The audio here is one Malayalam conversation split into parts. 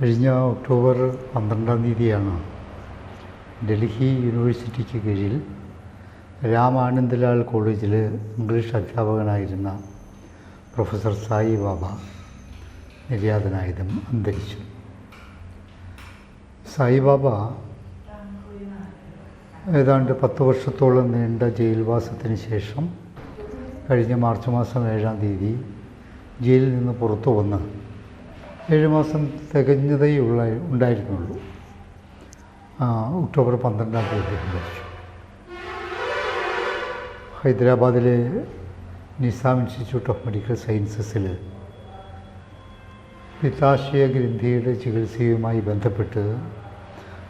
കഴിഞ്ഞ ഒക്ടോബർ പന്ത്രണ്ടാം തീയതിയാണ് ഡൽഹി യൂണിവേഴ്സിറ്റിക്ക് കീഴിൽ രാമാനന്ദലാൽ കോളേജിൽ ഇംഗ്ലീഷ് അധ്യാപകനായിരുന്ന പ്രൊഫസർ സായി ബാബ നിര്യാതനായതും അന്തരിച്ചു. സായിബാബ ഏതാണ്ട് പത്ത് വർഷത്തോളം നീണ്ട ജയിൽവാസത്തിന് ശേഷം കഴിഞ്ഞ മാർച്ച് മാസം ഏഴാം തീയതി ജയിലിൽ നിന്ന് പുറത്തു വന്ന് ഏഴ് മാസം തികഞ്ഞതേ ഉള്ള ഉണ്ടായിരുന്നുള്ളൂ. ഒക്ടോബർ പന്ത്രണ്ടാം തീയതി മരിച്ചു ഹൈദരാബാദിലെ നിസാം ഇൻസ്റ്റിറ്റ്യൂട്ട് ഓഫ് മെഡിക്കൽ സയൻസസിൽ പിത്താശയ ഗ്രന്ഥിയുടെ ചികിത്സയുമായി ബന്ധപ്പെട്ട്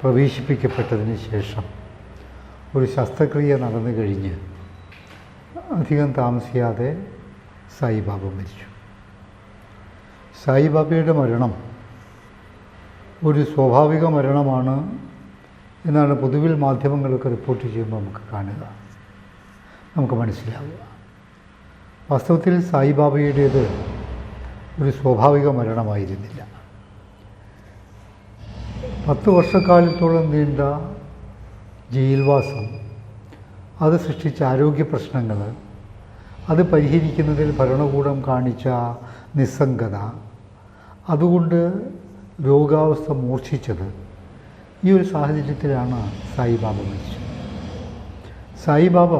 പ്രവേശിപ്പിക്കപ്പെട്ടതിന് ശേഷം ഒരു ശസ്ത്രക്രിയ നടന്നു കഴിഞ്ഞ് അധികം താമസിയാതെ സായിബാബ മരിച്ചു. സായിബാബയുടെ മരണം ഒരു സ്വാഭാവിക മരണമാണ് എന്നാണ് പൊതുവിൽ മാധ്യമങ്ങളൊക്കെ റിപ്പോർട്ട് ചെയ്യുമ്പോൾ നമുക്ക് കാണുക. നമുക്ക് മനസ്സിലാവുക. വാസ്തവത്തിൽ സായിബാബയുടേത് ഒരു സ്വാഭാവിക മരണമായിരുന്നില്ല. പത്ത് വർഷക്കാലത്തോളം നീണ്ട ജയിൽവാസം അത് സൃഷ്ടിച്ച ആരോഗ്യ പ്രശ്നങ്ങൾ അത് പരിഹരിക്കുന്നതിൽ ഭരണകൂടം കാണിച്ച നിസ്സംഗത അതുകൊണ്ട് രോഗാവസ്ഥ മൂർച്ഛിച്ചത് ഈ ഒരു സാഹചര്യത്തിലാണ് സായിബാബ മരിച്ചത്. സായിബാബ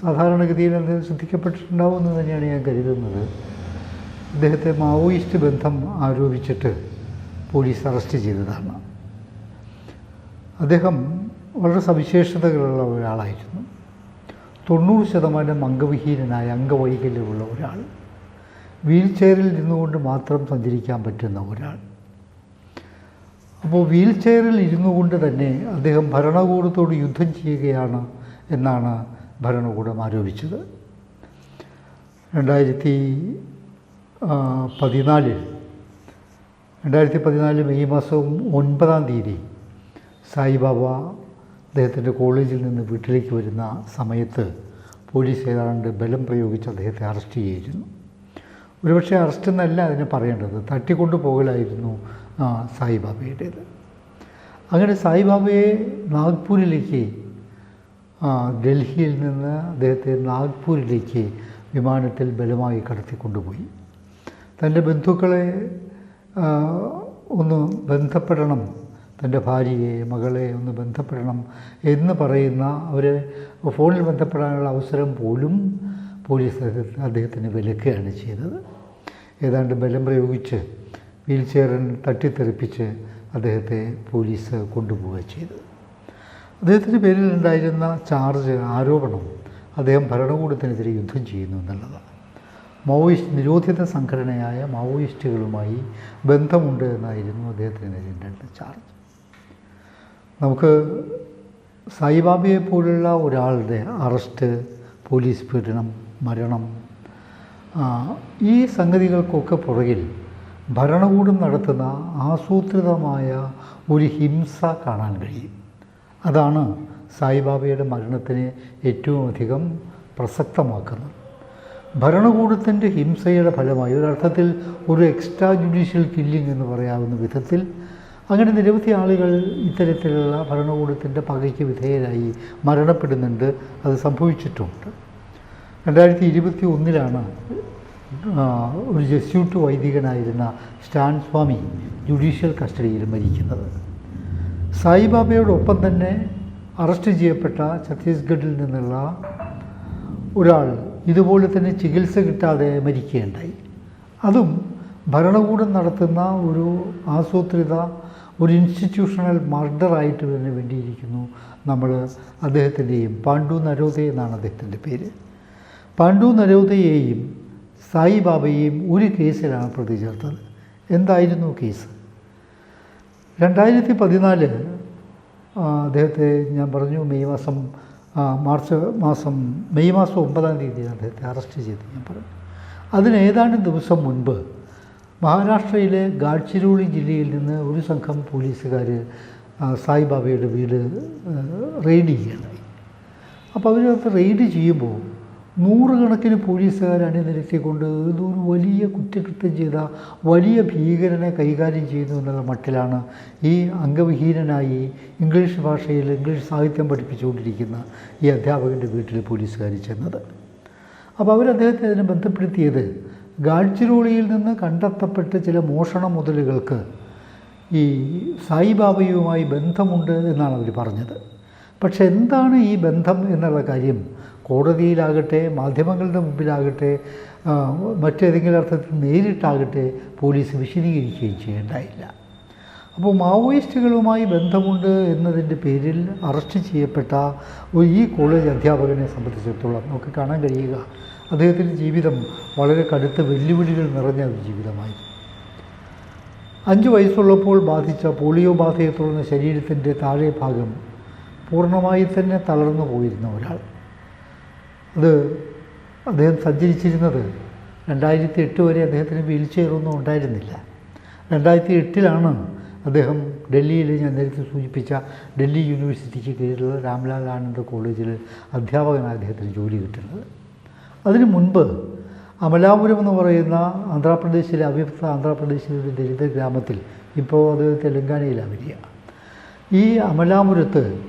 സാധാരണഗതിയിൽ അദ്ദേഹം ശ്രദ്ധിക്കപ്പെട്ടിട്ടുണ്ടാവുമെന്ന് തന്നെയാണ് ഞാൻ കരുതുന്നത്. അദ്ദേഹത്തെ മാവോയിസ്റ്റ് ബന്ധം ആരോപിച്ചിട്ട് പോലീസ് അറസ്റ്റ് ചെയ്തതാണ്. അദ്ദേഹം വളരെ സവിശേഷതകളുള്ള ഒരാളായിരുന്നു. തൊണ്ണൂറ് ശതമാനം അംഗവിഹീനനായ അംഗവൈകല്യമുള്ള ഒരാൾ. വീൽ ചെയറിൽ ഇരുന്നുകൊണ്ട് മാത്രം സഞ്ചരിക്കാൻ പറ്റുന്ന ഒരാൾ. അപ്പോൾ വീൽ ചെയറിൽ ഇരുന്നു കൊണ്ട് തന്നെ അദ്ദേഹം ഭരണകൂടത്തോട് യുദ്ധം ചെയ്യുകയാണ് എന്നാണ് ഭരണകൂടം ആരോപിച്ചത്. രണ്ടായിരത്തി പതിനാലിൽ രണ്ടായിരത്തി പതിനാല് മെയ് മാസം ഒൻപതാം തീയതി സായിബാബ അദ്ദേഹത്തിന്റെ കോളേജിൽ നിന്ന് വീട്ടിലേക്ക് വരുന്ന സമയത്ത് പോലീസ് ഏതാണ്ട് ബലം പ്രയോഗിച്ച് അദ്ദേഹത്തെ അറസ്റ്റ് ചെയ്തിരുന്നു. ഒരുപക്ഷെ അറസ്റ്റ് എന്നല്ല അതിനെ പറയേണ്ടത്. തട്ടിക്കൊണ്ടു പോകലായിരുന്നു സായിബാബയുടേത്. അങ്ങനെ സായിബാബയെ നാഗ്പൂരിലേക്ക് ഡൽഹിയിൽ നിന്ന് അദ്ദേഹത്തെ നാഗ്പൂരിലേക്ക് വിമാനത്തിൽ ബലമായി കടത്തിക്കൊണ്ടുപോയി. തന്റെ ബന്ധുക്കളെ ഒന്ന് ബന്ധപ്പെടണം തന്റെ ഭാര്യയെ മകളെ ഒന്ന് ബന്ധപ്പെടണം എന്ന് പറയുന്ന അവരെ ഫോണിൽ ബന്ധപ്പെടാനുള്ള അവസരം പോലും പോലീസ് അദ്ദേഹ- അദ്ദേഹത്തിന് വിലക്കുകയാണ് ചെയ്തത്. ഏതാണ്ട് ബലം പ്രയോഗിച്ച് വീൽ ചെയറിൽ തട്ടിത്തെറിപ്പിച്ച് അദ്ദേഹത്തെ പോലീസ് കൊണ്ടുപോവുക ചെയ്തത്. അദ്ദേഹത്തിന്റെ പേരിൽ ഉണ്ടായിരുന്ന ചാർജ് ആരോപണം അദ്ദേഹം ഭരണകൂടത്തിനെതിരെ യുദ്ധം ചെയ്യുന്നു എന്നുള്ളതാണ്. മാവോയിസ്റ്റ് നിരോധിത സംഘടനയായ മാവോയിസ്റ്റുകളുമായി ബന്ധമുണ്ട് എന്നായിരുന്നു അദ്ദേഹത്തിനെതിരെ ഉണ്ടായിരുന്ന ചാർജ്. നമുക്ക് സായിബാബയെ പോലുള്ള ഒരാളുടെ അറസ്റ്റ് പോലീസ് പീഡനം മരണം. ഈ സംഗതികൾക്കൊക്കെ പുറകിൽ ഭരണകൂടം നടത്തുന്ന ആസൂത്രിതമായ ഒരു ഹിംസ കാണാൻ കഴിയും. അതാണ് സായിബാബയുടെ മരണത്തിനെ ഏറ്റവും അധികം പ്രസക്തമാക്കുന്നത്. ഭരണകൂടത്തിന്റെ ഹിംസയുടെ ഫലമായി ഒരർത്ഥത്തിൽ ഒരു എക്സ്ട്രാ ജുഡീഷ്യൽ കില്ലിംഗ് എന്ന് പറയാവുന്ന വിധത്തിൽ അങ്ങനെ നിരവധി ആളുകൾ ഇത്തരത്തിലുള്ള ഭരണകൂടത്തിന്റെ പകയ്ക്ക് വിധേയരായി മരണപ്പെടുന്നുണ്ട്. അത് സംഭവിച്ചിട്ടുമുണ്ട് രണ്ടായിരത്തി ഇരുപത്തി ഒന്നിലാണ് ഒരു ജസ്യൂട്ട് വൈദികനായിരുന്ന സ്റ്റാൻ സ്വാമി ജുഡീഷ്യൽ കസ്റ്റഡിയിൽ മരിക്കുന്നത്. സായിബാബയോടൊപ്പം തന്നെ അറസ്റ്റ് ചെയ്യപ്പെട്ട ഛത്തീസ്ഗഡിൽ നിന്നുള്ള ഒരാൾ ഇതുപോലെ തന്നെ ചികിത്സ കിട്ടാതെ മരിക്കുകയുണ്ടായി. അതും ഭരണകൂടം നടത്തുന്ന ഒരു ആസൂത്രിത ഒരു ഇൻസ്റ്റിറ്റ്യൂഷണൽ മർഡറായിട്ട് തന്നെ വേണ്ടിയിരിക്കുന്നു നമ്മൾ അദ്ദേഹത്തിന്റെയും പാണ്ഡു നരോദയ എന്നാണ് അദ്ദേഹത്തിന്റെ പേര്. പാണ്ഡു നരോദയെയും സായിബാബയെയും ഒരു കേസിലാണ് പ്രതി ചേർത്തത് എന്തായിരുന്നു കേസ്? രണ്ടായിരത്തി പതിനാല് അദ്ദേഹത്തെ ഞാൻ പറഞ്ഞു മെയ് മാസം മാർച്ച് മാസം മെയ് മാസം ഒമ്പതാം തീയതിയാണ് അദ്ദേഹത്തെ അറസ്റ്റ് ചെയ്ത് ഞാൻ പറഞ്ഞു. അതിന് ഏതാനും ദിവസം മുൻപ് മഹാരാഷ്ട്രയിലെ ഗാഡ്ചിരോളി ജില്ലയിൽ നിന്ന് ഒരു സംഘം പോലീസുകാർ സായിബാബയുടെ വീട് റെയ്ഡ് ചെയ്യണം അപ്പോൾ അവരത് റെയ്ഡ് ചെയ്യുമ്പോൾ നൂറുകണക്കിന് പോലീസുകാർ അണിനിരത്തിക്കൊണ്ട് ഇതൊരു വലിയ കുറ്റകൃത്യം ചെയ്ത വലിയ ഭീകരനെ കൈകാര്യം ചെയ്യുന്നു എന്നുള്ള മട്ടിലാണ് ഈ അംഗവിഹീനനായി ഇംഗ്ലീഷ് ഭാഷയിൽ ഇംഗ്ലീഷ് സാഹിത്യം പഠിപ്പിച്ചുകൊണ്ടിരിക്കുന്ന ഈ അധ്യാപകന്റെ വീട്ടിൽ പോലീസുകാർ ചെന്നത്. അപ്പോൾ അവർ അദ്ദേഹത്തെ അതിനെ ബന്ധപ്പെടുത്തിയത് ഗാഡ്ചിരോളിയിൽ നിന്ന് കണ്ടെത്തപ്പെട്ട ചില മോഷണ മുതലുകൾക്ക് ഈ സായിബാബയുമായി ബന്ധമുണ്ട് എന്നാണ് അവർ പറഞ്ഞത്. പക്ഷെ എന്താണ് ഈ ബന്ധം എന്നുള്ള കാര്യം കോടതിയിലാകട്ടെ മാധ്യമങ്ങളുടെ മുമ്പിലാകട്ടെ മറ്റേതെങ്കിലും അർത്ഥത്തിൽ നേരിട്ടാകട്ടെ പോലീസ് വിശദീകരിക്കുകയും ചെയ്യേണ്ടായില്ല അപ്പോൾ മാവോയിസ്റ്റുകളുമായി ബന്ധമുണ്ട് എന്നതിന്റെ പേരിൽ അറസ്റ്റ് ചെയ്യപ്പെട്ട ഈ കോളേജ് അധ്യാപകനെ സംബന്ധിച്ചിടത്തോളം നമുക്ക് കാണാൻ കഴിയുക. അദ്ദേഹത്തിന്റെ ജീവിതം വളരെ കടുത്ത വെല്ലുവിളികൾ നിറഞ്ഞ ഒരു ജീവിതമായി അഞ്ച് വയസ്സുള്ളപ്പോൾ ബാധിച്ച പോളിയോ ബാധയെ തുടർന്ന് ശരീരത്തിന്റെ താഴെ ഭാഗം പൂർണമായി തന്നെ തളർന്നു പോയിരുന്ന ഒരാൾ. അത് അദ്ദേഹം സഞ്ചരിച്ചിരുന്നത് രണ്ടായിരത്തി എട്ട് വരെ അദ്ദേഹത്തിന് വീൽ ചെയറൊന്നും ഉണ്ടായിരുന്നില്ല. രണ്ടായിരത്തി എട്ടിലാണ് അദ്ദേഹം ഡൽഹിയിൽ ഞാൻ നേരത്തെ സൂചിപ്പിച്ച ഡൽഹി യൂണിവേഴ്സിറ്റിക്ക് കീഴിലുള്ള രാംലാൽ ആനന്ദ് കോളേജിൽ അധ്യാപകനായി അദ്ദേഹത്തിന് ജോലി കിട്ടുന്നത്. അതിനു മുൻപ് അമലാപുരം എന്ന് പറയുന്ന ആന്ധ്രാപ്രദേശിലെ അവ്യക്ത ആന്ധ്രാപ്രദേശിലെ ഒരു ദരിദ്ര ഗ്രാമത്തിൽ ഇപ്പോൾ അത് തെലങ്കാനയിലാണ് വരിക. ഈ അമലാപുരത്ത്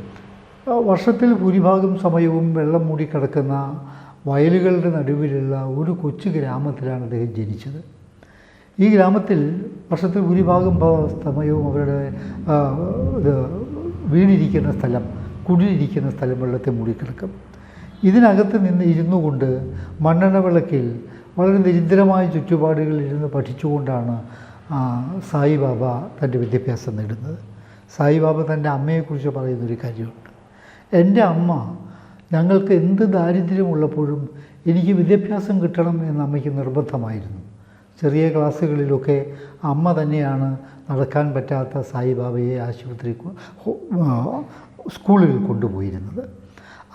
വർഷത്തിൽ ഭൂരിഭാഗം സമയവും വെള്ളം മൂടിക്കിടക്കുന്ന വയലുകളുടെ നടുവിലുള്ള ഒരു കൊച്ചു ഗ്രാമത്തിലാണ് അദ്ദേഹം ജനിച്ചത്. ഈ ഗ്രാമത്തിൽ വർഷത്തിൽ ഭൂരിഭാഗം സമയവും അവരുടെ വീണിരിക്കുന്ന സ്ഥലം കുടിയിരിക്കുന്ന സ്ഥലം വെള്ളത്തെ മൂടിക്കിടക്കും ഇതിനകത്ത് നിന്ന് ഇരുന്നു കൊണ്ട് മണ്ണെണ്ണ വിളക്കിൽ വളരെ ദരിദ്രമായ ചുറ്റുപാടുകളിൽ ഇരുന്ന് പഠിച്ചുകൊണ്ടാണ് സായിബാബ തന്റെ വിദ്യാഭ്യാസം നേടുന്നത്. സായിബാബ തന്റെ അമ്മയെക്കുറിച്ച് പറയുന്നൊരു കാര്യമുണ്ട്. എന്റെ അമ്മ ഞങ്ങൾക്ക് എന്ത് ദാരിദ്ര്യമുള്ളപ്പോഴും എനിക്ക് വിദ്യാഭ്യാസം കിട്ടണം എന്ന് അമ്മയ്ക്ക് നിർബന്ധമായിരുന്നു. ചെറിയ ക്ലാസ്സുകളിലൊക്കെ അമ്മ തന്നെയാണ് നടക്കാൻ പറ്റാത്ത സായിബാബയെ ആശുപത്രി സ്കൂളിൽ കൊണ്ടുപോയിരുന്നത്.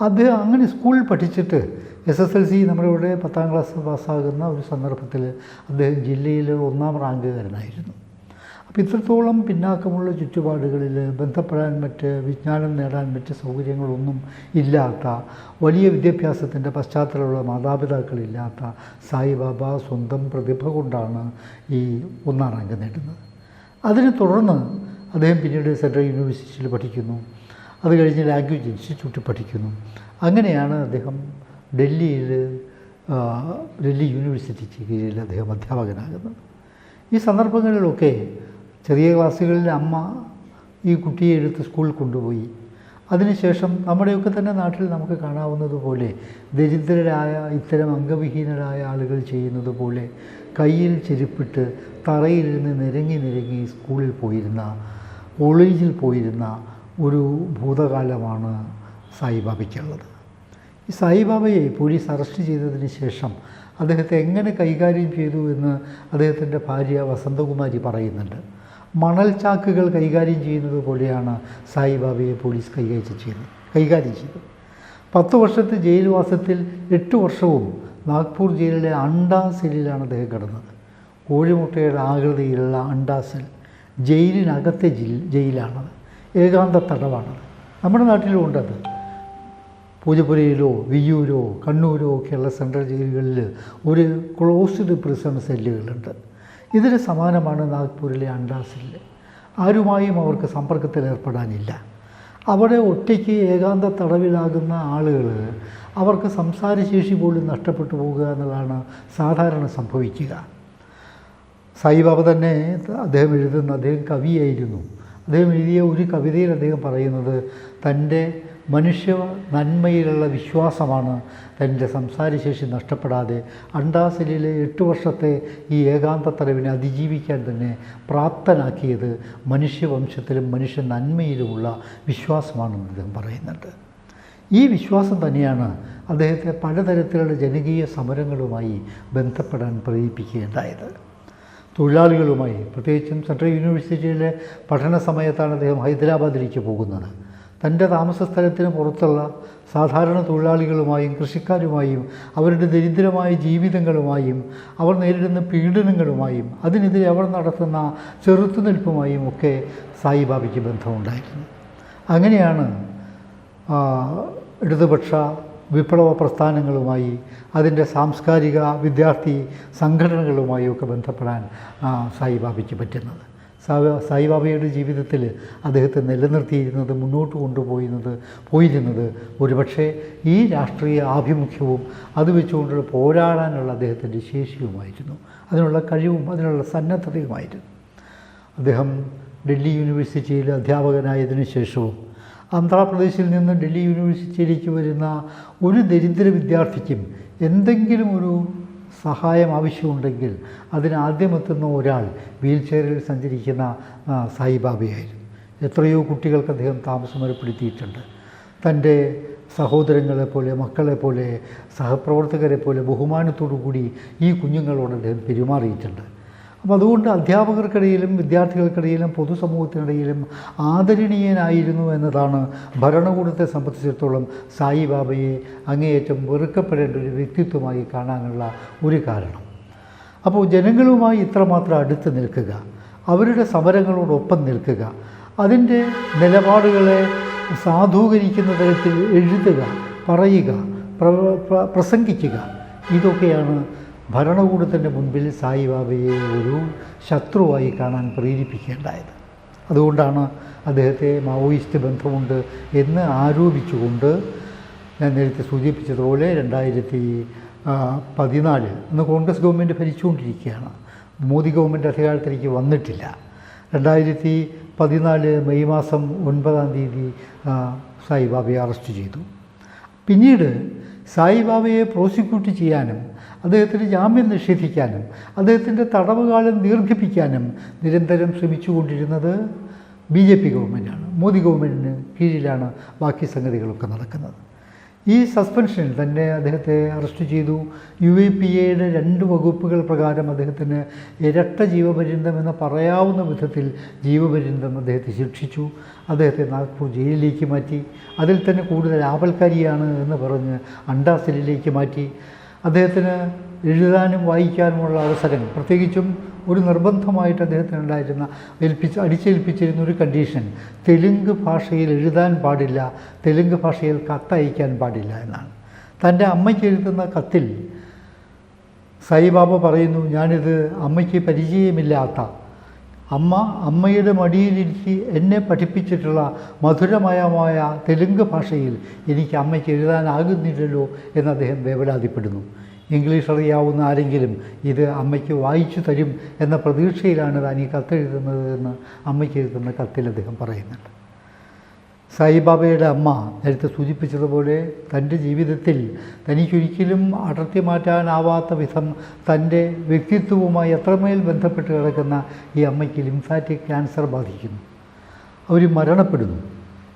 അത് അങ്ങനെ സ്കൂളിൽ പഠിച്ചിട്ട് എസ് എസ് എൽ സി നമ്മുടെ ഇവിടെ പത്താം ക്ലാസ് പാസ്സാകുന്ന ഒരു സന്ദർഭത്തിൽ അദ്ദേഹം ജില്ലയിൽ ഒന്നാം റാങ്ക് റാങ്കുകാരനായിരുന്നു. അപ്പോൾ ഇത്രത്തോളം പിന്നാക്കമുള്ള ചുറ്റുപാടുകളിൽ ബന്ധപ്പെടാൻ മറ്റ് വിജ്ഞാനം നേടാൻ മറ്റ് സൗകര്യങ്ങളൊന്നും ഇല്ലാത്ത വലിയ വിദ്യാഭ്യാസത്തിന്റെ പശ്ചാത്തലമുള്ള മാതാപിതാക്കളില്ലാത്ത സായിബാബ സ്വന്തം പ്രതിഭ കൊണ്ടാണ് ഈ ഒന്നാം റാങ്ക് നേടുന്നത്. അതിനെ തുടർന്ന് അദ്ദേഹം പിന്നീട് സെൻട്രൽ യൂണിവേഴ്സിറ്റിയിൽ പഠിക്കുന്നു. അത് കഴിഞ്ഞ് ലാംഗ്വേജ് ഇൻസ്റ്റിറ്റ്യൂട്ടിൽ പഠിക്കുന്നു. അങ്ങനെയാണ് അദ്ദേഹം ഡൽഹിയിൽ ഡൽഹി യൂണിവേഴ്സിറ്റിക്ക് കീഴിൽ അദ്ദേഹം അധ്യാപകനാകുന്നത്. ഈ സന്ദർഭങ്ങളിലൊക്കെ ചെറിയ ക്ലാസ്സുകളിൽ അമ്മ ഈ കുട്ടിയെ എടുത്ത് സ്കൂളിൽ കൊണ്ടുപോയി. അതിനുശേഷം നമ്മുടെയൊക്കെ തന്നെ നാട്ടിൽ നമുക്ക് കാണാവുന്നതുപോലെ ദരിദ്രരായ ഇത്തരം അംഗവിഹീനരായ ആളുകൾ ചെയ്യുന്നത് പോലെ കയ്യിൽ ചെരുപ്പിട്ട് തറയിലിരുന്ന് നിരങ്ങി നിരങ്ങി സ്കൂളിൽ പോയിരുന്ന കോളേജിൽ പോയിരുന്ന ഒരു ഭൂതകാലമാണ് സായിബാബയ്ക്കുള്ളത്. ഈ സായിബാബയെ പോലീസ് അറസ്റ്റ് ചെയ്തതിന് ശേഷം അദ്ദേഹത്തെ എങ്ങനെ കൈകാര്യം ചെയ്തു എന്ന് അദ്ദേഹത്തിന്റെ ഭാര്യ വസന്തകുമാരി പറയുന്നുണ്ട്. മണൽ ചാക്കുകൾ കൈകാര്യം ചെയ്യുന്നത് പോലെയാണ് സായിബാബയെ പോലീസ് കൈകാര്യം ചെയ്തത് കൈകാര്യം ചെയ്തത്. പത്ത് വർഷത്തെ ജയിൽവാസത്തിൽ എട്ട് വർഷവും നാഗ്പൂർ ജയിലിലെ അണ്ടാ സെല്ലിലാണ് അദ്ദേഹം കിടന്നത്. കോഴിമുട്ടയുടെ ആകൃതിയിലുള്ള അണ്ടാ സെൽ ജയിലിനകത്തെ ജയിലാണത് ഏകാന്ത തടവാണത് നമ്മുടെ നാട്ടിലും ഉണ്ടത്. പൂജപ്പുരയിലോ വിയ്യൂരോ കണ്ണൂരോ ഒക്കെയുള്ള സെൻട്രൽ ജയിലുകളിൽ ഒരു ക്ലോസ്ഡ് പ്രിസൺ സെല്ലുകളുണ്ട്. ഇതിന് സമാനമാണ് നാഗ്പൂരിലെ അണ്ടാസിൽ ആരുമായും അവർക്ക് സമ്പർക്കത്തിൽ ഏർപ്പെടാനില്ല. അവിടെ ഒറ്റയ്ക്ക് ഏകാന്ത തടവിലാകുന്ന ആളുകൾ അവർക്ക് സംസാരശേഷി പോലും നഷ്ടപ്പെട്ടു പോകുക എന്നതാണ് സാധാരണ സംഭവിക്കുക. സായിബാബ തന്നെ അദ്ദേഹം എഴുതുന്ന അദ്ദേഹം കവിയായിരുന്നു. അദ്ദേഹം എഴുതിയ ഒരു കവിതയിൽ അദ്ദേഹം പറയുന്നത് തന്റെ മനുഷ്യ നന്മയിലുള്ള വിശ്വാസമാണ്. തന്റെ സംസാരശേഷി നഷ്ടപ്പെടാതെ അണ്ടാസിലെ എട്ട് വർഷത്തെ ഈ ഏകാന്ത തലവിനെ അതിജീവിക്കാൻ തന്നെ പ്രാപ്തനാക്കിയത് മനുഷ്യവംശത്തിലും മനുഷ്യ നന്മയിലുമുള്ള വിശ്വാസമാണെന്ന് അദ്ദേഹം പറയുന്നുണ്ട്. ഈ വിശ്വാസം തന്നെയാണ് അദ്ദേഹത്തെ പലതരത്തിലുള്ള ജനകീയ സമരങ്ങളുമായി ബന്ധപ്പെടാൻ പ്രേരിപ്പിക്കുകയുണ്ടായത്. തൊഴിലാളികളുമായി പ്രത്യേകിച്ചും സെൻട്രൽ യൂണിവേഴ്സിറ്റിയിലെ പഠന സമയത്താണ് അദ്ദേഹം ഹൈദരാബാദിലേക്ക് പോകുന്നത്. തന്റെ താമസ സ്ഥലത്തിന് പുറത്തുള്ള സാധാരണ തൊഴിലാളികളുമായും കൃഷിക്കാരുമായും അവരുടെ ദരിദ്രമായ ജീവിതങ്ങളുമായും അവർ നേരിടുന്ന പീഡനങ്ങളുമായും അതിനെതിരെ അവർ നടത്തുന്ന ചെറുത്തുനിൽപ്പുമായും ഒക്കെ സായിബാബയ്ക്ക് ബന്ധമുണ്ടായിരുന്നു. അങ്ങനെയാണ് ഇടതുപക്ഷ വിപ്ലവ പ്രസ്ഥാനങ്ങളുമായി അതിന്റെ സാംസ്കാരിക വിദ്യാർത്ഥി സംഘടനകളുമായി ഒക്കെ ബന്ധപ്പെടാൻ സായിബാബയ്ക്ക് പറ്റുന്നത്. സായിബാബയുടെ ജീവിതത്തിൽ അദ്ദേഹത്തെ നിലനിർത്തിയിരുന്നത് മുന്നോട്ട് കൊണ്ടുപോയിരുന്നത് പോയിരുന്നത് ഒരുപക്ഷെ ഈ രാഷ്ട്രീയ ആഭിമുഖ്യവും അത് വെച്ചുകൊണ്ടുള്ള പോരാടാനുള്ള അദ്ദേഹത്തിന്റെ ശേഷിയുമായിരുന്നു. അതിനുള്ള കഴിവും അതിനുള്ള സന്നദ്ധതയുമായിരുന്നു. അദ്ദേഹം ഡൽഹി യൂണിവേഴ്സിറ്റിയിൽ അധ്യാപകനായതിനു ശേഷവും ആന്ധ്രാപ്രദേശിൽ നിന്ന് ഡൽഹി യൂണിവേഴ്സിറ്റിയിലേക്ക് വരുന്ന ഒരു ദരിദ്ര വിദ്യാർത്ഥിക്കും എന്തെങ്കിലും ഒരു സഹായം ആവശ്യമുണ്ടെങ്കിൽ അതിനാദ്യമെത്തുന്ന ഒരാൾ വീൽ ചെയറിൽ സഞ്ചരിക്കുന്ന സായിബാബയായിരുന്നു എത്രയോ കുട്ടികൾക്ക് അദ്ദേഹം താമസം ഏർപ്പെടുത്തിയിട്ടുണ്ട്. തന്റെ പോലെ സഹപ്രവർത്തകരെ പോലെ ബഹുമാനത്തോടു കൂടി ഈ കുഞ്ഞുങ്ങളോട് അദ്ദേഹം പെരുമാറിയിട്ടുണ്ട്. അപ്പോൾ അതുകൊണ്ട് അധ്യാപകർക്കിടയിലും വിദ്യാർത്ഥികൾക്കിടയിലും പൊതുസമൂഹത്തിനിടയിലും ആദരണീയനായിരുന്നു എന്നതാണ് ഭരണകൂടത്തെ സംബന്ധിച്ചിടത്തോളം സായിബാബയെ അങ്ങേയറ്റം വെറുക്കപ്പെടേണ്ട ഒരു വ്യക്തിത്വമായി കാണാനുള്ള ഒരു കാരണം. അപ്പോൾ ജനങ്ങളുമായി ഇത്രമാത്രം അടുത്ത് നിൽക്കുക അവരുടെ സമരങ്ങളോടൊപ്പം നിൽക്കുക അതിന്റെ നിലപാടുകളെ സാധൂകരിക്കുന്ന തരത്തിൽ എഴുതുക പറയുക പ്ര- പ്ര- പ്രസംഗിക്കുക ഇതൊക്കെയാണ് ഭരണകൂടത്തിന്റെ മുൻപിൽ സായിബാബയെ ഒരു ശത്രുവായി കാണാൻ പ്രേരിപ്പിക്കേണ്ടായത്. അതുകൊണ്ടാണ് അദ്ദേഹത്തെ മാവോയിസ്റ്റ് ബന്ധമുണ്ട് എന്ന് ആരോപിച്ചുകൊണ്ട് ഞാൻ നേരത്തെ സൂചിപ്പിച്ചതുപോലെ രണ്ടായിരത്തി പതിനാലിൽ ഇന്ന് കോൺഗ്രസ് ഗവൺമെന്റ് ഭരിച്ചുകൊണ്ടിരിക്കുകയാണ്. മോദി ഗവൺമെന്റ് അധികാരത്തിലേക്ക് വന്നിട്ടില്ല. രണ്ടായിരത്തി പതിനാല് മെയ് മാസം ഒൻപതാം തീയതി സായിബാബയെ അറസ്റ്റ് ചെയ്തു. പിന്നീട് സായിബാബയെ പ്രോസിക്യൂട്ട് ചെയ്യാനും അദ്ദേഹത്തിന് ജാമ്യം നിഷേധിക്കാനും അദ്ദേഹത്തിന്റെ തടവുകാലം ദീർഘിപ്പിക്കാനും നിരന്തരം ശ്രമിച്ചുകൊണ്ടിരുന്നത് ബി ജെ പി ഗവൺമെന്റാണ് മോദി ഗവൺമെന്റിന് കീഴിലാണ് ബാക്കി സംഗതികളൊക്കെ നടക്കുന്നത്. ഈ സസ്പെൻഷനിൽ തന്നെ അദ്ദേഹത്തെ അറസ്റ്റ് ചെയ്തു. യു എ പി എയുടെ രണ്ട് വകുപ്പുകൾ പ്രകാരം അദ്ദേഹത്തിന് ഇരട്ട ജീവപര്യന്തം എന്ന് പറയാവുന്ന വിധത്തിൽ ജീവപര്യന്തം അദ്ദേഹത്തെ ശിക്ഷിച്ചു. അദ്ദേഹത്തെ നാഗ്പൂർ ജയിലിലേക്ക് മാറ്റി. അതിൽ തന്നെ കൂടുതൽ ആപൽക്കാരിയാണ് എന്ന് പറഞ്ഞ് അണ്ടാസിലേക്ക് മാറ്റി. അദ്ദേഹത്തിന് എഴുതാനും വായിക്കാനുമുള്ള അവസരം പ്രത്യേകിച്ചും ഒരു നിർബന്ധമായിട്ട് അദ്ദേഹത്തിന് ഉണ്ടായിരുന്ന ഏൽപ്പിച്ച് അടിച്ചേൽപ്പിച്ചിരുന്ന ഒരു കണ്ടീഷൻ തെലുങ്ക് ഭാഷയിൽ എഴുതാൻ പാടില്ല തെലുങ്ക് ഭാഷയിൽ കത്തയക്കാൻ പാടില്ല എന്നാണ്. തന്റെ അമ്മയ്ക്ക് എഴുതുന്ന കത്തിൽ സായിബാബ പറയുന്നു ഞാനിത് അമ്മയ്ക്ക് പരിചയമില്ലാത്ത അമ്മ അമ്മയുടെ മടിയിലിരുത്തി എന്നെ പഠിപ്പിച്ചിട്ടുള്ള മധുരമയമായ തെലുങ്ക് ഭാഷയിൽ എനിക്ക് അമ്മയ്ക്ക് എഴുതാനാകുന്നില്ലല്ലോ എന്ന് അദ്ദേഹം വേവലാതിപ്പെടുന്നു. ഇംഗ്ലീഷ് അറിയാവുന്ന ആരെങ്കിലും ഇത് അമ്മയ്ക്ക് വായിച്ചു തരും എന്ന പ്രതീക്ഷയിലാണ് താൻ ഈ കത്തെഴുതുന്നത് എന്ന് അമ്മയ്ക്ക് എഴുതുന്ന കത്തിൽ അദ്ദേഹം പറയുന്നുണ്ട്. സായിബാബയുടെ അമ്മ നേരത്തെ സൂചിപ്പിച്ചതുപോലെ തന്റെ ജീവിതത്തിൽ തനിക്കൊരിക്കലും അടർത്തി മാറ്റാനാവാത്ത വിധം തന്റെ വ്യക്തിത്വവുമായി എത്രമേൽ ബന്ധപ്പെട്ട് കിടക്കുന്ന ഈ അമ്മയ്ക്ക് ലിംഫാറ്റിക് ക്യാൻസർ ബാധിക്കുന്നു. അവർ മരണപ്പെടുന്നു.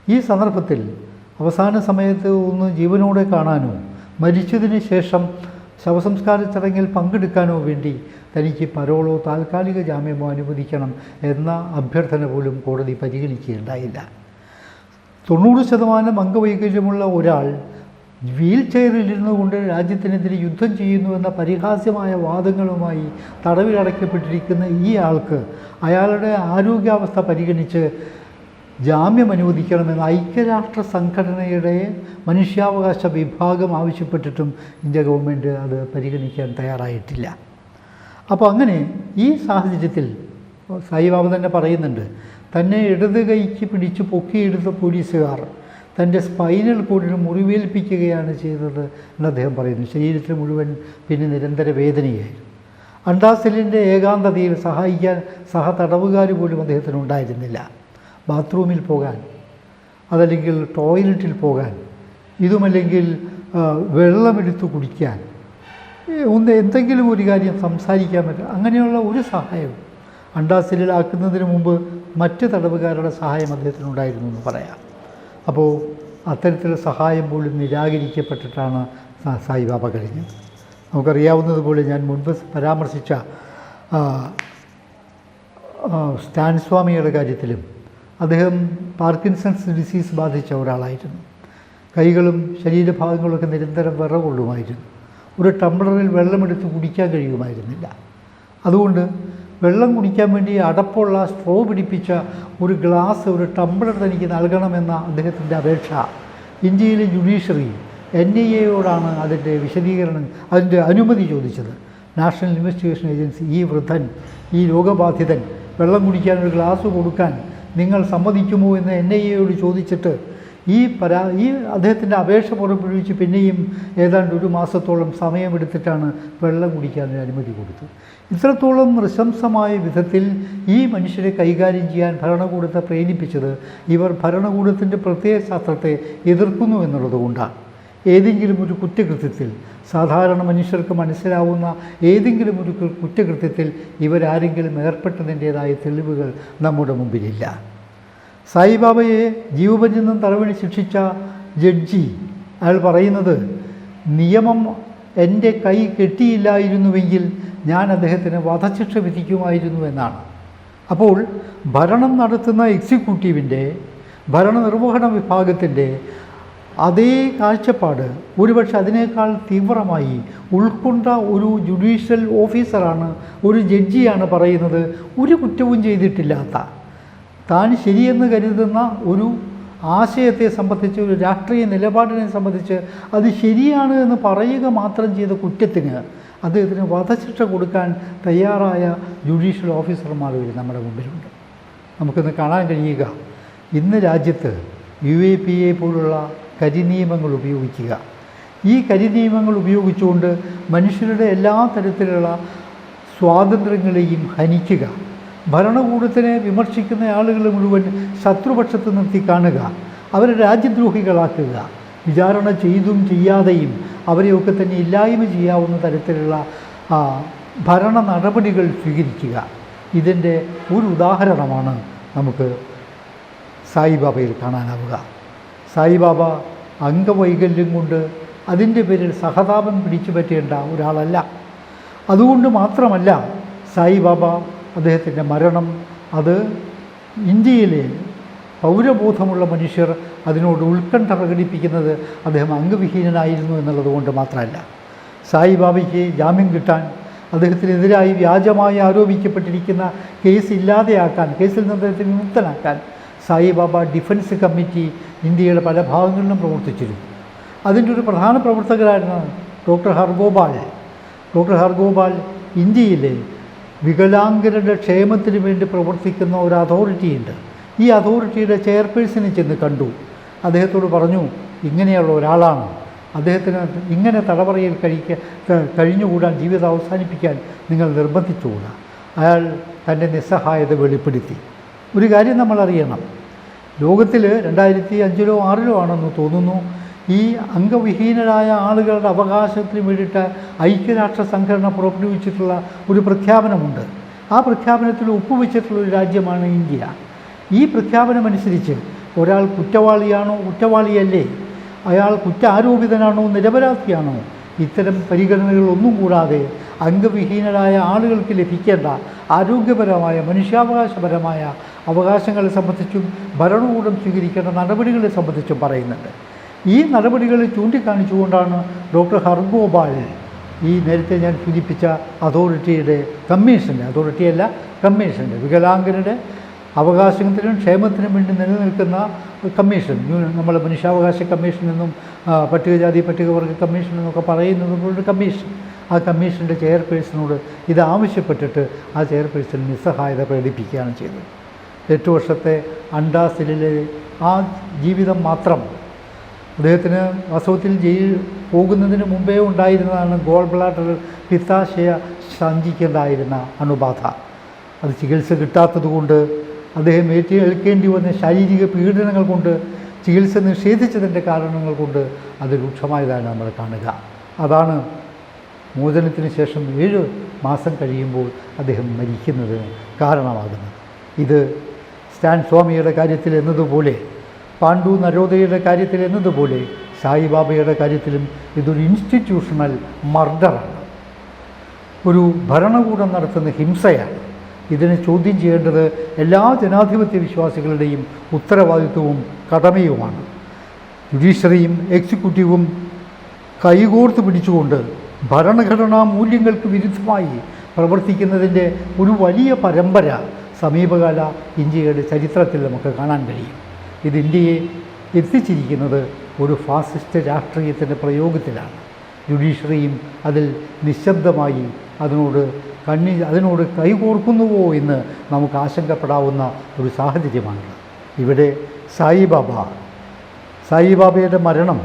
ഈ സന്ദർഭത്തിൽ അവസാന സമയത്ത് ഒന്ന് ജീവനോടെ കാണാനോ മരിച്ചതിന് ശേഷം ശവസംസ്കാര ചടങ്ങിൽ പങ്കെടുക്കാനോ വേണ്ടി തനിക്ക് പരോളോ താൽക്കാലിക ജാമ്യമോ അനുവദിക്കണം എന്ന അഭ്യർത്ഥന പോലും കോടതി പരിഗണിക്കുകയുണ്ടായില്ല. തൊണ്ണൂറ് ശതമാനം അംഗവൈകല്യമുള്ള ഒരാൾ വീൽ ചെയറിലിരുന്നു കൊണ്ട് രാജ്യത്തിനെതിരെ യുദ്ധം ചെയ്യുന്നുവെന്ന പരിഹാസ്യമായ വാദങ്ങളുമായി തടവിലടയ്ക്കപ്പെട്ടിരിക്കുന്ന ഈ ആൾക്ക് അയാളുടെ ആരോഗ്യാവസ്ഥ പരിഗണിച്ച് ജാമ്യം അനുവദിക്കണമെന്ന് ഐക്യരാഷ്ട്ര സംഘടനയുടെ മനുഷ്യാവകാശ വിഭാഗം ആവശ്യപ്പെട്ടിട്ടും ഇന്ത്യ ഗവൺമെന്റ് അത് പരിഗണിക്കാൻ തയ്യാറായിട്ടില്ല. അപ്പോൾ അങ്ങനെ ഈ സാഹചര്യത്തിൽ സായിബാബ തന്നെ പറയുന്നുണ്ട് തന്നെ ഇടത് കൈക്ക് പിടിച്ച് പൊക്കിയെടുത്ത പോലീസുകാർ തന്റെ സ്പൈനൽ കോഡിന് മുറിവേൽപ്പിക്കുകയാണ് ചെയ്തത് എന്ന് അദ്ദേഹം പറയുന്നു. ശരീരത്തിൽ മുഴുവൻ പിന്നെ നിരന്തര വേദനയായിരുന്നു. അണ്ടാസലിന്റെ ഏകാന്തതയിൽ സഹായിക്കാൻ സഹ തടവുകാർ പോലും അദ്ദേഹത്തിന് ഉണ്ടായിരുന്നില്ല. ബാത്റൂമിൽ പോകാൻ അതല്ലെങ്കിൽ ടോയ്ലറ്റിൽ പോകാൻ ഇതുമല്ലെങ്കിൽ വെള്ളമെടുത്ത് കുടിക്കാൻ ഒന്ന് എന്തെങ്കിലും ഒരു കാര്യം സംസാരിക്കാൻ പറ്റും. അങ്ങനെയുള്ള ഒരു സഹായവും അണ്ടാസിലാക്കുന്നതിന് മുമ്പ് മറ്റ് തടവുകാരുടെ സഹായം അദ്ദേഹത്തിനുണ്ടായിരുന്നു എന്ന് പറയാം. അപ്പോൾ അത്തരത്തിലുള്ള സഹായം പോലും നിരാകരിക്കപ്പെട്ടിട്ടാണ് സായിബാബ കഴിഞ്ഞത്. നമുക്കറിയാവുന്നതുപോലെ ഞാൻ മുൻപ് പരാമർശിച്ച ആ, ആ, സ്വാമിയുടെ കാര്യത്തിലും അദ്ദേഹം പാർക്കിൻസൺസ് ഡിസീസ് ബാധിച്ച ഒരാളായിരുന്നു. കൈകളും ശരീരഭാഗങ്ങളൊക്കെ നിരന്തരം വിറകൊള്ളുമായിരുന്നു. ഒരു ടംബ്ലറിൽ വെള്ളമെടുത്ത് കുടിക്കാൻ കഴിയുമായിരുന്നില്ല. അതുകൊണ്ട് വെള്ളം കുടിക്കാൻ വേണ്ടി അടപ്പുള്ള സ്ട്രോ പിടിപ്പിച്ച ഒരു ഗ്ലാസ് ഒരു ടംബ്ലർ തനിക്ക് നൽകണമെന്ന അദ്ദേഹത്തിന്റെ അപേക്ഷ ഇന്ത്യയിലെ ജുഡീഷ്യറി എൻ ഐ എയോടാണ് അതിന്റെ വിശദീകരണം അതിന്റെ അനുമതി ചോദിച്ചത്. നാഷണൽ ഇൻവെസ്റ്റിഗേഷൻ ഏജൻസി ഈ വൃദ്ധൻ ഈ രോഗബാധിതൻ വെള്ളം കുടിക്കാൻ ഒരു ഗ്ലാസ് കൊടുക്കാൻ നിങ്ങൾ സമ്മതിക്കുമോ എന്ന് എൻ ഐ എയോട് ചോദിച്ചിട്ട് ഈ പരാ ഈ അദ്ദേഹത്തിന്റെ അപേക്ഷ പുറപ്പെടുവിച്ച് പിന്നെയും ഏതാണ്ട് ഒരു മാസത്തോളം സമയമെടുത്തിട്ടാണ് വെള്ളം കുടിക്കാൻ അനുമതി കൊടുത്തത്. ഇത്രത്തോളം നൃശംസമായ വിധത്തിൽ ഈ മനുഷ്യരെ കൈകാര്യം ചെയ്യാൻ ഭരണകൂടത്തെ പ്രേരിപ്പിച്ചത് ഇവർ ഭരണകൂടത്തിന്റെ പ്രത്യയശാസ്ത്രത്തെ എതിർക്കുന്നു എന്നുള്ളത് കൊണ്ടാണ്. ഏതെങ്കിലും ഒരു കുറ്റകൃത്യത്തിൽ സാധാരണ മനുഷ്യർക്ക് മനസ്സിലാവുന്ന ഏതെങ്കിലും ഒരു കുറ്റകൃത്യത്തിൽ ഇവരാരെങ്കിലും ഏർപ്പെട്ടതിന്റേതായ തെളിവുകൾ നമ്മുടെ മുമ്പിലില്ല. സായിബാബയെ ജീവപര്യന്തം തറവണി ശിക്ഷിച്ച ജഡ്ജി അയാൾ പറയുന്നത് നിയമം എന്റെ കൈ കെട്ടിയില്ലായിരുന്നുവെങ്കിൽ ഞാൻ അദ്ദേഹത്തിന് വധശിക്ഷ വിധിക്കുമായിരുന്നു എന്നാണ്. അപ്പോൾ ഭരണം നടത്തുന്ന എക്സിക്യൂട്ടീവിന്റെ ഭരണനിർവഹണ വിഭാഗത്തിന്റെ അതേ കാഴ്ചപ്പാട് ഒരുപക്ഷെ അതിനേക്കാൾ തീവ്രമായി ഉൾക്കൊണ്ട ഒരു ജുഡീഷ്യൽ ഓഫീസറാണ് ഒരു ജഡ്ജിയാണ് പറയുന്നത്. ഒരു കുറ്റവും ചെയ്തിട്ടില്ലാത്ത താൻ ശരിയെന്ന് കരുതുന്ന ഒരു ആശയത്തെ സംബന്ധിച്ച് ഒരു രാഷ്ട്രീയ നിലപാടിനെ സംബന്ധിച്ച് അത് ശരിയാണ് എന്ന് പറയുക മാത്രം ചെയ്ത കുറ്റത്തിന് അദ്ദേഹത്തിന് വധശിക്ഷ കൊടുക്കാൻ തയ്യാറായ ജുഡീഷ്യൽ ഓഫീസർമാർ വരും നമ്മുടെ മുമ്പിലുണ്ട്. നമുക്കിന്ന് കാണാൻ കഴിയുക ഇന്ന് രാജ്യത്ത് യു എ പി എ പോലുള്ള കരിനിയമങ്ങൾ ഉപയോഗിക്കുക ഈ കരിനിയമങ്ങൾ ഉപയോഗിച്ചുകൊണ്ട് മനുഷ്യരുടെ എല്ലാ തരത്തിലുള്ള സ്വാതന്ത്ര്യങ്ങളെയും ഹനിക്കുക. ഭരണകൂടത്തിനെ വിമർശിക്കുന്ന ആളുകൾ മുഴുവൻ ശത്രുപക്ഷത്ത് നിർത്തി കാണുക. അവരെ രാജ്യദ്രോഹികളാക്കുക. വിചാരണ ചെയ്തും ചെയ്യാതെയും അവരെയൊക്കെ തന്നെ ഇല്ലായ്മ ചെയ്യാവുന്ന തരത്തിലുള്ള ഭരണ നടപടികൾ സ്വീകരിക്കുക. ഇതിന്റെ ഒരു ഉദാഹരണമാണ് നമുക്ക് സായിബാബയിൽ കാണാനാവുക. സായിബാബ അംഗവൈകല്യം കൊണ്ട് അതിന്റെ പേരിൽ സഹതാപം പിടിച്ചു പറ്റേണ്ട ഒരാളല്ല. അതുകൊണ്ട് മാത്രമല്ല സായിബാബ അദ്ദേഹത്തിന്റെ മരണം. അത് ഇന്ത്യയിലെ പൗരബോധമുള്ള മനുഷ്യർ അതിനോട് ഉത്കണ്ഠ പ്രകടിപ്പിക്കുന്നത് അദ്ദേഹം അംഗവിഹീനനായിരുന്നു എന്നുള്ളത് കൊണ്ട് മാത്രമല്ല. സായിബാബയ്ക്ക് ജാമ്യം കിട്ടാൻ അദ്ദേഹത്തിനെതിരായി വ്യാജമായി ആരോപിക്കപ്പെട്ടിരിക്കുന്ന കേസ് ഇല്ലാതെയാക്കാൻ കേസിൽ നിന്ന് അദ്ദേഹത്തെ വിമുക്തനാക്കാൻ സായിബാബ ഡിഫൻസ് കമ്മിറ്റി ഇന്ത്യയുടെ പല ഭാഗങ്ങളിലും പ്രവർത്തിച്ചിരുന്നു. അതിന്റെ ഒരു പ്രധാന പ്രവർത്തകരായിരുന്നു ഡോക്ടർ ഹർഗോപാൽ. ഡോക്ടർ ഹർഗോപാൽ ഇന്ത്യയിലെ വികലാംഗരുടെ ക്ഷേമത്തിന് വേണ്ടി പ്രവർത്തിക്കുന്ന ഒരു അതോറിറ്റിയുണ്ട്. ഈ അതോറിറ്റിയുടെ ചെയർപേഴ്സനെ ചെന്ന് കണ്ടു. അദ്ദേഹത്തോട് പറഞ്ഞു ഇങ്ങനെയുള്ള ഒരാളാണ്. അദ്ദേഹത്തിന് ഇങ്ങനെ തടവറയിൽ കഴിക്ക കഴിഞ്ഞുകൂടാൻ ജീവിതം അവസാനിപ്പിക്കാൻ നിങ്ങൾ നിർബന്ധിച്ചുകൂടാ. അയാൾ തന്റെ നിസ്സഹായത വെളിപ്പെടുത്തി. ഒരു കാര്യം നമ്മൾ അറിയണം ലോകത്തിൽ രണ്ടായിരത്തി അഞ്ചിലോ ആറിലോ ആണെന്ന് തോന്നുന്നു. ഈ അംഗവിഹീനരായ ആളുകളുടെ അവകാശത്തിന് വേണ്ടിയിട്ട് ഐക്യരാഷ്ട്ര സംഘടന പുറപ്പെടുവിച്ചിട്ടുള്ള ഒരു പ്രഖ്യാപനമുണ്ട്. ആ പ്രഖ്യാപനത്തിൽ ഒപ്പുവെച്ചിട്ടുള്ള ഒരു രാജ്യമാണ് ഇന്ത്യ. ഈ പ്രഖ്യാപനമനുസരിച്ച് ഒരാൾ കുറ്റവാളിയാണോ കുറ്റവാളിയല്ലേ? അയാൾ കുറ്റാരോപിതനാണോ നിരപരാധിയാണോ? ഇത്തരം പരിഗണനകളൊന്നും കൂടാതെ അംഗവിഹീനരായ ആളുകൾക്ക് ലഭിക്കേണ്ട ആരോഗ്യപരമായ മനുഷ്യാവകാശപരമായ അവകാശങ്ങളെ സംബന്ധിച്ചും ഭരണകൂടം സ്വീകരിക്കേണ്ട നടപടികളെ സംബന്ധിച്ചും പറയുന്നുണ്ട്. ഈ നടപടികളെ ചൂണ്ടിക്കാണിച്ചുകൊണ്ടാണ് ഡോക്ടർ ഹർഗോപാൽ ഈ നേരത്തെ ഞാൻ സൂചിപ്പിച്ച അതോറിറ്റിയുടെ കമ്മീഷന്റെ അതോറിറ്റിയല്ല കമ്മീഷന്റെ വികലാംഗരുടെ അവകാശത്തിനും ക്ഷേമത്തിനും വേണ്ടി നിലനിൽക്കുന്ന കമ്മീഷൻ നമ്മളെ മനുഷ്യാവകാശ കമ്മീഷൻ എന്നും പട്ടികജാതി പട്ടികവർഗ കമ്മീഷൻ എന്നൊക്കെ പറയുന്നത് പോലൊരു കമ്മീഷൻ. ആ കമ്മീഷന്റെ ചെയർപേഴ്സണോട് ഇത് ആവശ്യപ്പെട്ടിട്ട് ആ ചെയർപേഴ്സൺ നിസ്സഹായത പ്രകടിപ്പിക്കുകയാണ് ചെയ്തത്. എട്ട് വർഷത്തെ അണ്ടാസിലെ ആ ജീവിതം മാത്രം അദ്ദേഹത്തിന് വാസ്തവത്തിൽ ജയിൽ പോകുന്നതിന് മുമ്പേ ഉണ്ടായിരുന്നതാണ് ഗോൾ ബ്ലാഡർ പിത്താശയ സഞ്ചിക്കേണ്ടായിരുന്ന അണുബാധ. അത് ചികിത്സ കിട്ടാത്തതുകൊണ്ട് അദ്ദേഹം ഏറ്റെടുക്കേണ്ടി വന്ന ശാരീരിക പീഡനങ്ങൾ കൊണ്ട് ചികിത്സ നിഷേധിച്ചതിന്റെ കാരണങ്ങൾ കൊണ്ട് അത് രൂക്ഷമായതാണ് നമ്മൾ കാണുക. അതാണ് മോചനത്തിന് ശേഷം ഏഴ് മാസം കഴിയുമ്പോൾ അദ്ദേഹം മരിക്കുന്നതിന് കാരണമാകുന്നത്. ഇത് സ്റ്റാൻ സ്വാമിയുടെ കാര്യത്തിൽ എന്നതുപോലെ പാണ്ഡു നരോദയുടെ കാര്യത്തിൽ എന്നതുപോലെ സായിബാബയുടെ കാര്യത്തിലും ഇതൊരു ഇൻസ്റ്റിറ്റ്യൂഷണൽ മർഡറാണ് ഒരു ഭരണകൂടം നടത്തുന്ന ഹിംസയാണ്. ഇതിനെ ചോദ്യം ചെയ്യേണ്ടത് എല്ലാ ജനാധിപത്യ വിശ്വാസികളുടെയും ഉത്തരവാദിത്വവും കടമയുമാണ്. ജുഡീഷ്യറിയും എക്സിക്യൂട്ടീവും കൈകോർത്ത് പിടിച്ചുകൊണ്ട് ഭരണഘടനാ മൂല്യങ്ങൾക്ക് വിരുദ്ധമായി പ്രവർത്തിക്കുന്നതിന്റെ ഒരു വലിയ പരമ്പര സമീപകാല ഇന്ത്യയുടെ ചരിത്രത്തിൽ നമുക്ക് കാണാൻ കഴിയും. ഇത് ഇന്ത്യയെ എത്തിച്ചിരിക്കുന്നത് ഒരു ഫാസിസ്റ്റ് രാഷ്ട്രീയത്തിന്റെ പ്രയോഗത്തിലാണ്. ജുഡീഷ്യറിയും അതിൽ നിശബ്ദമായി അതിനോട് കണ്ണി അതിനോട് കൈകോർക്കുന്നുവോ എന്ന് നമുക്ക് ആശങ്കപ്പെടാവുന്ന ഒരു സാഹചര്യമാണ്. ഇവിടെ സായിബാബ സായിബാബയുടെ മരണം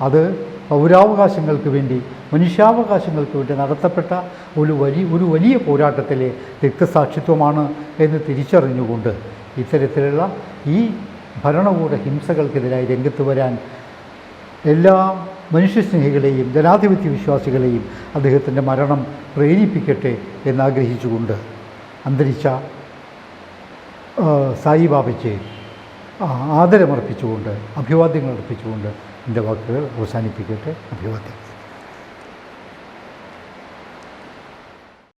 അത് പൗരാവകാശങ്ങൾക്ക് വേണ്ടി മനുഷ്യാവകാശങ്ങൾക്ക് വേണ്ടി നടത്തപ്പെട്ട ഒരു വലിയ ഒരു വലിയ പോരാട്ടത്തിലെ രക്തസാക്ഷിത്വമാണ് എന്ന് തിരിച്ചറിഞ്ഞുകൊണ്ട് ഇത്തരത്തിലുള്ള ഈ ഭരണകൂട ഹിംസകൾക്കെതിരായി രംഗത്ത് വരാൻ എല്ലാ മനുഷ്യസ്നേഹികളെയും ജനാധിപത്യ വിശ്വാസികളെയും അദ്ദേഹത്തിന്റെ മരണം പ്രേരിപ്പിക്കട്ടെ എന്നാഗ്രഹിച്ചുകൊണ്ട് അന്തരിച്ച സായി സായിബാബയ്ക്ക് ആദരമർപ്പിച്ചുകൊണ്ട് അഭിവാദ്യങ്ങൾ അർപ്പിച്ചുകൊണ്ട് இந்த வாக்குகள் அவசானிப்பிக்கிட்டு அபிவாதம்